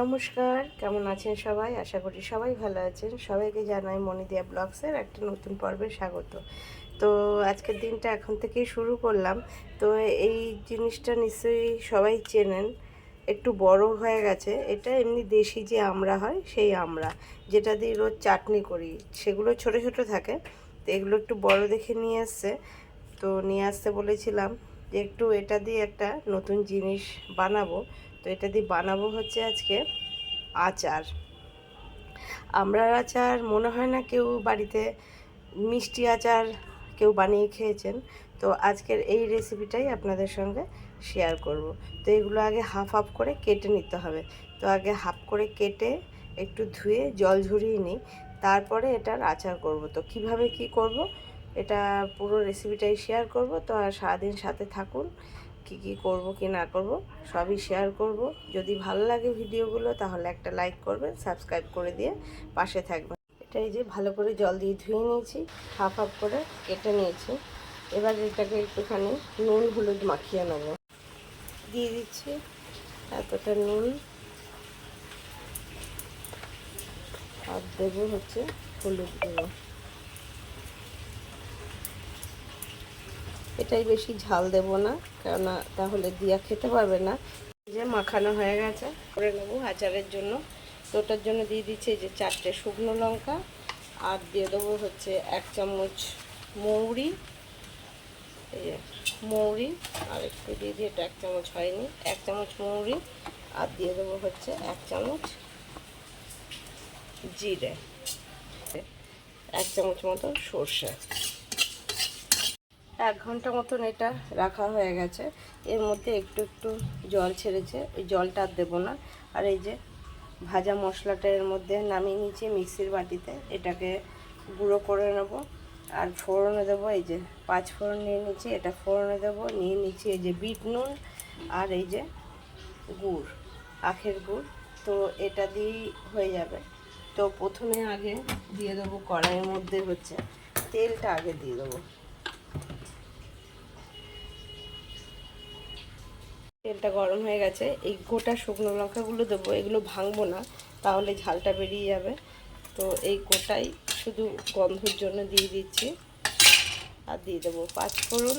নমস্কার, কেমন আছেন সবাই? আশা করি সবাই ভালো আছেন। সবাইকে জানাই মনিদিয়া ব্লগসের একটা নতুন পর্বে স্বাগত। তো আজকের দিনটা এখন থেকেই শুরু করলাম। তো এই জিনিসটা নিশ্চয়ই সবাই চেনেন, একটু বড় হয়ে গেছে। এটা এমনি দেশি যে আমড়া হয়, সেই আমড়া যেটা দিয়ে রোজ চাটনি করি, সেগুলো ছোট ছোট থাকে। তো এগুলো একটু বড় দেখে নিয়ে আসছে তো নিয়ে আসতে বলেছিলাম যে একটু এটা দিয়ে একটা নতুন জিনিস বানাবো। এটা দিয়ে বানাবো হচ্ছে আজকে আচার। আমড়ার আচার মনে হয় না কেউ বাড়িতে মিষ্টি আচার কেউ বানিয়ে খেয়েছেন। তো আজকের এই রেসিপিটাই আপনাদের সঙ্গে শেয়ার করব। তো এগুলো আগে হাফ হাফ করে কেটে নিতে হবে। তো আগে হাফ করে কেটে একটু ধুয়ে জল ঝরিয়ে নিই। তারপরে এটার আচার করব। তো কীভাবে কি করব? এটা পুরো রেসিপিটাই শেয়ার করব। তো আর সারাদিন সাথে থাকুন। কি কি করব, কি না করব, সবই শেয়ার করব। যদি ভালো লাগে ভিডিওগুলো, তাহলে একটা লাইক করবেন সাবস্ক্রাইব করে দিয়ে পাশে থাকবেন। এটা এই যে ভালো করে জল দিয়ে ধুয়ে নিয়েছি হাফ হাফ করে কেটে নিয়েছি। এবার এটাকে একটুখানি নুন, হলুদ মাখিয়ে নেব। দিয়ে দিচ্ছি এতটা নুন। আর দেবো হচ্ছে হলুদ গুঁড়ো। এটাই বেশি ঝাল দেব না, কেননা তাহলে দিয়া খেতে পারবে না। যে মাখানো হয়ে গেছে, করে নেব আচারের জন্য। তো ওটার জন্য দিয়ে দিচ্ছি যে চারটে শুকনো লঙ্কা, আর দিয়ে দেবো হচ্ছে এক চামচ মৌরি। মৌরি, আর একটু দিয়ে দিই, এটা এক চামচ হয়নি, এক চামচ মৌরি, আর দিয়ে দেবো হচ্ছে এক চামচ জিরে, এক চামচ মতো সর্ষে। এক ঘণ্টা মতন এটা রাখা হয়ে গেছে। এর মধ্যে একটু একটু জল ছেড়েছে। ওই জলটা আর দেবো না। আর এই যে ভাজা মশলাটা এর মধ্যে নামিয়ে নিয়েছি মিক্সির বাটিতে। এটাকে গুঁড়ো করে নেব। আর ফোড়নে দেবো এই যে পাঁচ ফোড়ন নিয়ে নিচ্ছি এটা ফোড়নে দেবো। নিয়ে নিচ্ছি এই যে বিট নুন আর এই যে গুড়, আখের গুড়। তো এটা দিয়েই হয়ে যাবে। তো প্রথমে আগে দিয়ে দেবো কড়াইয়ের মধ্যে হচ্ছে তেলটা আগে দিয়ে দেবো। তেলটা গরম হয়ে গেছে। এই গোটা শুকনো লঙ্কাগুলো দেবো, এগুলো ভাঙবো না, তাহলে ঝালটা বেরিয়ে যাবে। তো এই গোটাই শুধু গন্ধর জন্য দিয়ে দিচ্ছি। আর দিয়ে দেবো পাঁচ ফোড়ন।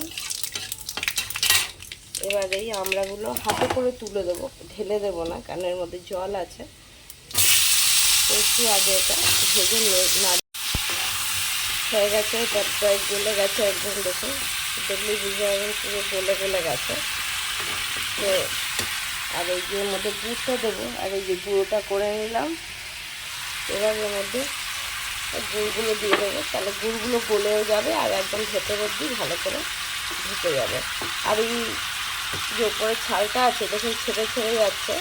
এবার এই আমড়াগুলো হাতে করে তুলে দেবো, ঢেলে দেবো না এর মধ্যে জল আছে। একটু আগে এটা ভেজে না হয়ে গেছে প্রায় গলে গেছে একদম, দেখুন দেখলেই বুঝে যাবেন পুরো গলে গলে গেছে। তো আর এই যে মধ্যে গুড়টা দেবো, আর এই যে গুঁড়োটা করে নিলাম। এবার এর মধ্যে গুড়গুলো দিয়ে দেবো, তাহলে গুড়গুলো গলেও যাবে আর একদম ভেতর অব্দি ভালো করে ঢুকে যাবে। আর এই যে উপরে ছালটা আছে, দেখুন, ছেড়ে ছেড়ে যাচ্ছে।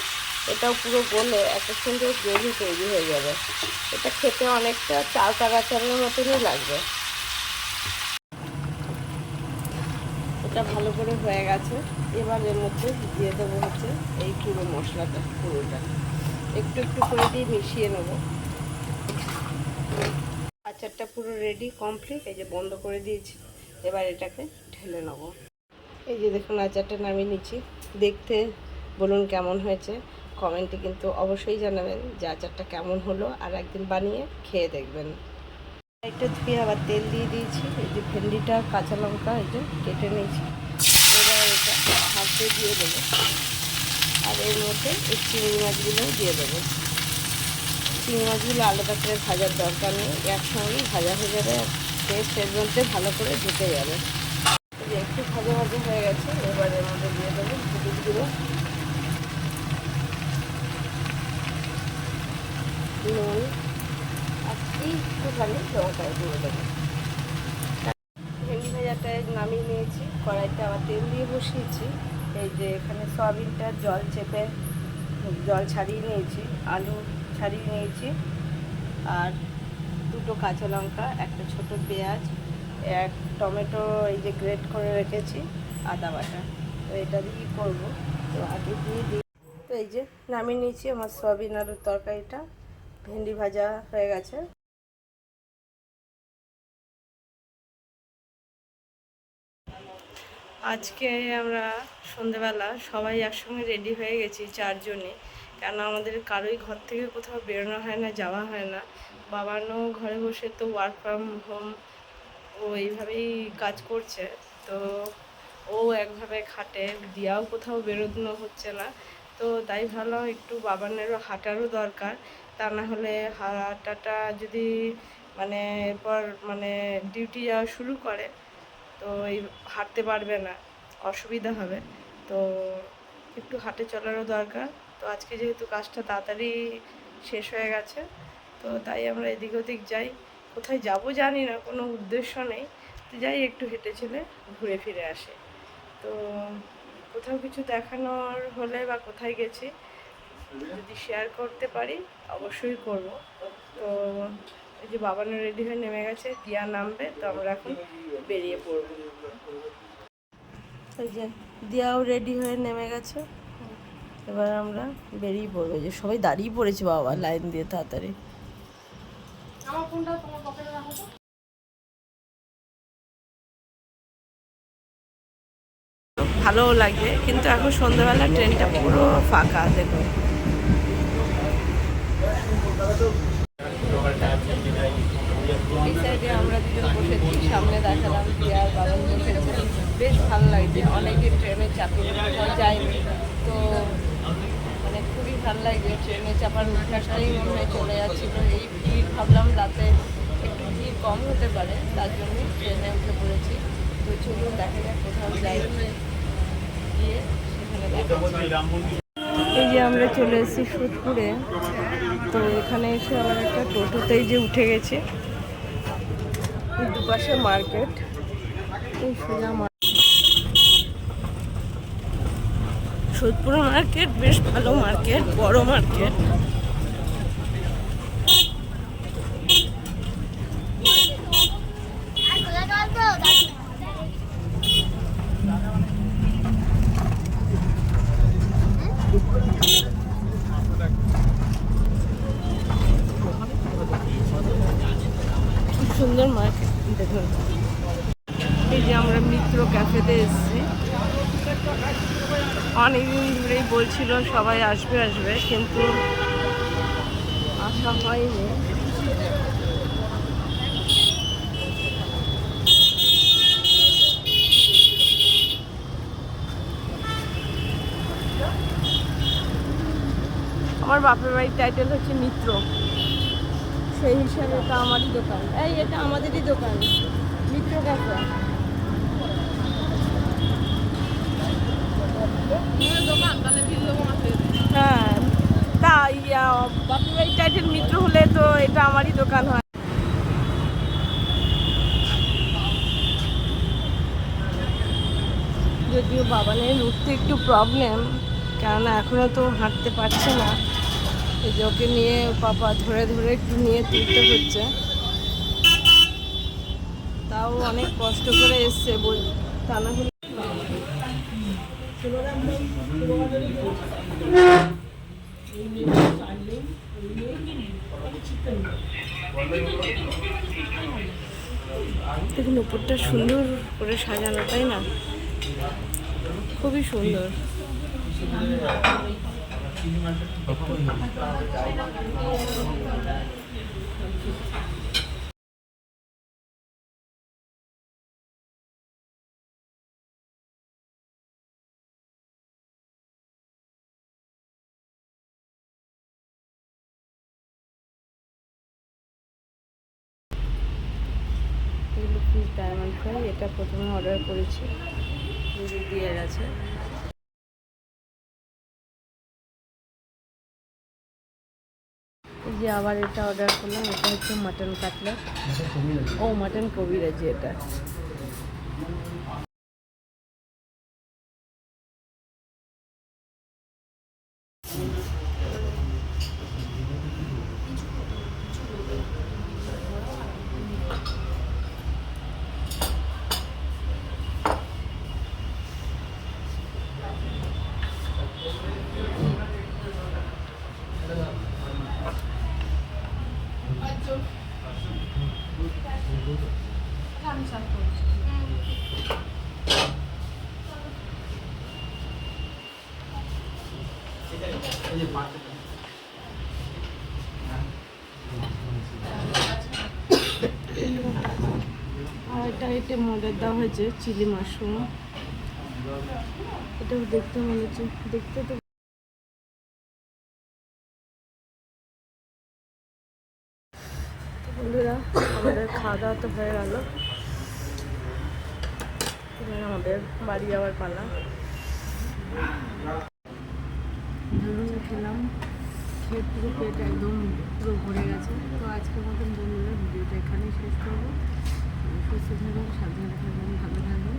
এটাও পুরো গলে একটা সুন্দর গ্রেভি তৈরি হয়ে যাবে। এটা খেতে অনেকটা চাল চাগাচারের মতনই লাগবে। এটা ভালো করে হয়ে গেছে। এবার এর মধ্যে দিয়ে দেবো হচ্ছে এই পুরো মশলাটা, পুরোটা। একটু একটু করে দিয়ে মিশিয়ে নেব। আচারটা পুরো রেডি কমপ্লিট এই যে বন্ধ করে দিয়েছি। এবার এটাকে ঢেলে নেব। এই যে দেখুন আচারটা নামিয়ে নিচ্ছি। দেখতে বলুন কেমন হয়েছে। কমেন্টে কিন্তু অবশ্যই জানাবেন যে আচারটা কেমন হলো আর একদিন বানিয়ে খেয়ে দেখবেন। একটা ধুয়ে আবার তেল দিয়ে দিয়েছি, এই যে ভেন্ডিটা, কাঁচা লঙ্কা, এই যে কেটে নিয়েছি। এবার এটা হাতে দিয়ে দেবো। আর এর মধ্যে এই চিংড়ি মাছগুলোও দিয়ে দেবো। চিংড়ি মাছগুলো আলাদা করে ভাজার দরকার নেই একসঙ্গেই ভাজা হয়ে যাবে টেস্ট এর মধ্যে ভালো করে ঢুকে যাবে। একটু ভাজা ভাজা হয়ে গেছে, এবার এর মধ্যে দিয়ে দেবো হলুদ গুঁড়ো নুন একটুখানি লঙ্কা গুঁড়ো দেবো। ভেন্ডি ভাজাটা নামিয়ে নিয়েছি, কড়াইতে আবার তেল দিয়ে বসিয়েছি। এই যে এখানে সয়াবিনটা জল চেপে, জল ছাড়িয়ে নিয়েছি, আলু ছাড়িয়ে নিয়েছি আর দুটো কাঁচা লঙ্কা, একটা ছোট পেঁয়াজ, এক টমেটো এই যে গ্রেট করে রেখেছি, আদা বাটা। তো এটা দিয়ে করব। তো আগে দিয়ে দিই। তো এই যে নামিয়ে নিয়েছি আমার সয়াবিন আলুর তরকারিটা। ভেন্ডি ভাজা হয়ে গেছে। আজকে আমরা সন্ধেবেলা সবাই একসঙ্গে রেডি হয়ে গেছি চারজনে কেন আমাদের কারোই ঘর থেকে কোথাও বেরোনো হয় না, যাওয়া হয় না। বাবানও ঘরে বসে তো ওয়ার্ক ফ্রম হোম ও এইভাবেই কাজ করছে। তো ও একভাবে খাটে, দিয়াও কোথাও বেরোনো হচ্ছে না। তো তাই ভাবলাম একটু বাবানেরও হাঁটারও দরকার। তা না হলে হাঁটাটা যদি মানে এরপর মানে ডিউটি যাওয়া শুরু করে, তো এই হাঁটতে পারবে না, অসুবিধা হবে। তো একটু হাঁটে চলারও দরকার। তো আজকে যেহেতু কাজটা তাড়াতাড়ি শেষ হয়ে গেছে, তো তাই আমরা এদিক ওদিক যাই। কোথায় যাব জানি না, কোনো উদ্দেশ্য নেই। তো যাই একটু হেঁটে চলে ঘুরে ফিরে আসে। তো কোথাও কিছু দেখানোর হলে বা কোথায় গেছি যদি শেয়ার করতে পারি অবশ্যই করব। তো এই যে বাবানো রেডি হয়ে নেমে গেছে দিয়া নামবে তো আমরা এখন বেরিয়ে পড়ব। এই যে দিয়াও রেডি হয়ে নেমে গেছে। এবার আমরা বেরিয়ে পড়ব। যে সবাই দাঁড়িয়ে পড়েছে বাবা লাইন দিয়ে তাড়াতাড়ি। ভালোও লাগে কিন্তু এখন সন্ধ্যাবেলা ট্রেনটা পুরো ফাঁকা দেখুন এই আমরা দুজন বসেছি সামনে দেখালাম বেশ ভালো লাগছে যায়নি তো মানে খুবই ভালো লাগছে ট্রেনে চাপার মনে হয় চলে এই ভিড় ভাবলাম রাতে একটু ভিড় কম হতে পারে তার ট্রেনে পড়েছি তো দেখা কোথাও গিয়ে সেখানে এই যে আমরা চলে এসেছি সুদপুরে তো এখানে এসে আমার একটা টোটোতেই যে উঠে গেছে। দুপাশে মার্কেট। সোদপুর মার্কেট, বেশ ভালো মার্কেট, বড় মার্কেট খুব সুন্দর মার্কেট দেখুন এই যে আমরা মিত্র ক্যাফেতে এসেছি অনেকদিন ধরেই বলছিল সবাই আসবে আসবে, কিন্তু আসা হয়নি। আমার বাপের বাড়ির টাইটেল হচ্ছে মিত্র। সেই হিসাবে এটা আমারই দোকান। এই, এটা আমাদেরই দোকান। মিত্র ক্যাফে হ্যাঁ তা ইয়া বাপের বাড়ির টাইটেল মিত্র হলে তো এটা আমারই দোকান হয়। যদিও বাবানের উঠতে একটু প্রবলেম কেননা এখনও তো হাঁটতে পারছে না। এই যে ওকে নিয়ে পাপা ধরে ধরে একটু নিয়ে তুলতে হচ্ছে। তাও অনেক কষ্ট করে এসছে বল, তা না হলে দেখুন উপরটা সুন্দর করে সাজানো তাই না? খুবই সুন্দর। ডায়মন্ড ফ্রাই এটা প্রথমে অর্ডার করেছি। দিয়ে গেছে এই যে আবার এটা অর্ডার করলাম এটা হচ্ছে মাটন কাটলেট ও মাটন কবিরাজি এটা। আর এটা এটা মডেল দেওয়া হয়েছে চিলি মাশরুম এটাও দেখতে মনে হচ্ছে দেখতে তো বন্ধুরা, আমাদের খাওয়া দাওয়া তো হয়ে গেল। আমাদের বাড়ি যাওয়ার পালা। ধরুন খেলাম। খেয়ে পুরো পেট একদম পুরো ভরে গেছে। তো আজকের মতন বন্ধুরা ভিডিওটা এখানেই শেষ করব। সুস্থ থাকবেন সাবধানে থাকবেন ভালো থাকবেন